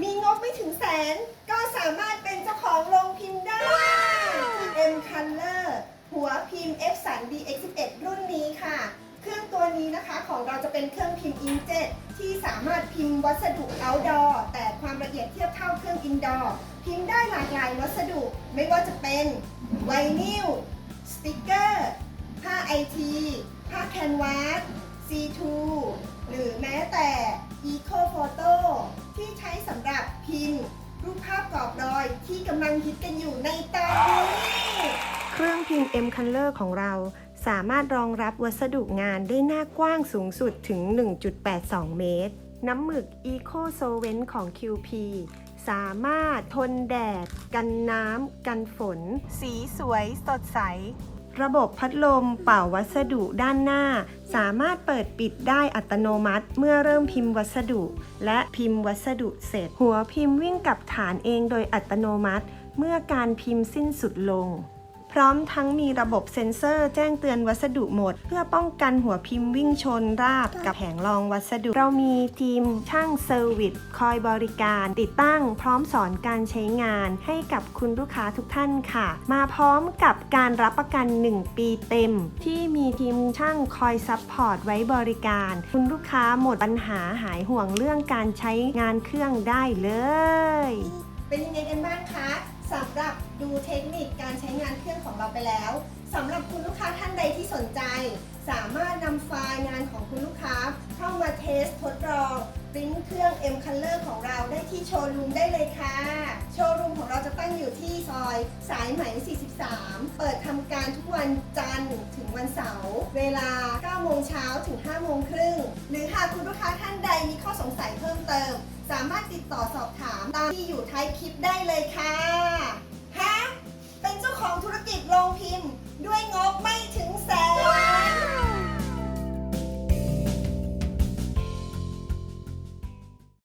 มีงบไม่ถึงแสน ก็สามารถเป็นเจ้าของโรงพิมพ์ได้ M Color หัวพิมพ์ F 3 DX11 รุ่นนี้ค่ะ เครื่องตัวนี้นะคะของเราจะเป็นเครื่องพิมพ์ inkjet ที่สามารถพิมพ์วัสดุ outdoor แต่ความละเอียดเทียบเท่าเครื่อง indoor พิมพ์ได้หลากหลายวัสดุ ไม่ว่าจะเป็นไวนิลสติกเกอร์ผ้าไอทีผ้าแคนวาส C2 หรือแม้แต่ Eco Photo ที่กำลังฮิตกันอยู่ในตอนนี้ เครื่องพิมพ์ M Color ของเรา สามารถรองรับวัสดุงานได้หน้ากว้างสูงสุดถึง 1.82 เมตร น้ำหมึก Eco Solvent ของ QP สามารถทนแดด กันน้ำ กันฝน สีสวยสดใส ระบบพัดลมเป่าวัสดุด้านหน้า สามารถเปิดปิดได้อัตโนมัติเมื่อเริ่มพิมพ์วัสดุ และพิมพ์วัสดุเสร็จ หัวพิมพ์วิ่งกลับฐานเองโดยอัตโนมัติ เมื่อการพิมพ์สิ้นสุดลง พร้อมทั้งมีระบบเซ็นเซอร์แจ้งเตือนวัสดุหมด เพื่อป้องกันหัวพิมพ์วิ่งชนราบกับแผงรองวัสดุ เรามีทีมช่างเซอร์วิสคอยบริการ ติดตั้งพร้อมสอนการใช้งานให้กับคุณลูกค้าทุกท่านค่ะ มาพร้อมกับการรับประกัน 1 ปีเต็ม ที่มีทีมช่างคอยซัพพอร์ตไว้บริการ คุณลูกค้าหมดปัญหาหายห่วงเรื่องการใช้งานเครื่องได้เลย เป็นยังไงกันบ้างคะสำหรับดูเทคนิคการใช้งานเครื่องของเราไปแล้วสำหรับคุณลูกค้าท่านใดที่สนใจ สามารถนำไฟล์งานของคุณลูกค้า เข้ามาเทสทดลองปริ้นเครื่อง M Color ของเราได้ที่โชว์รูมได้เลยค่ะ โชว์รูมของเราจะตั้งอยู่ที่ซอยสายไหม 43 เปิดทำการทุกวันจันทร์ถึงวันเสาร์เวลา 9 โมงเช้าถึง 5 โมงครึ่ง หรือหากคุณลูกค้าท่านใดมีข้อสงสัยเพิ่มเติม สามารถติดต่อสอบถามตามที่อยู่ท้ายคลิปได้เลยค่ะ ฮะ เป็นเจ้าของธุรกิจโรงพิมพ์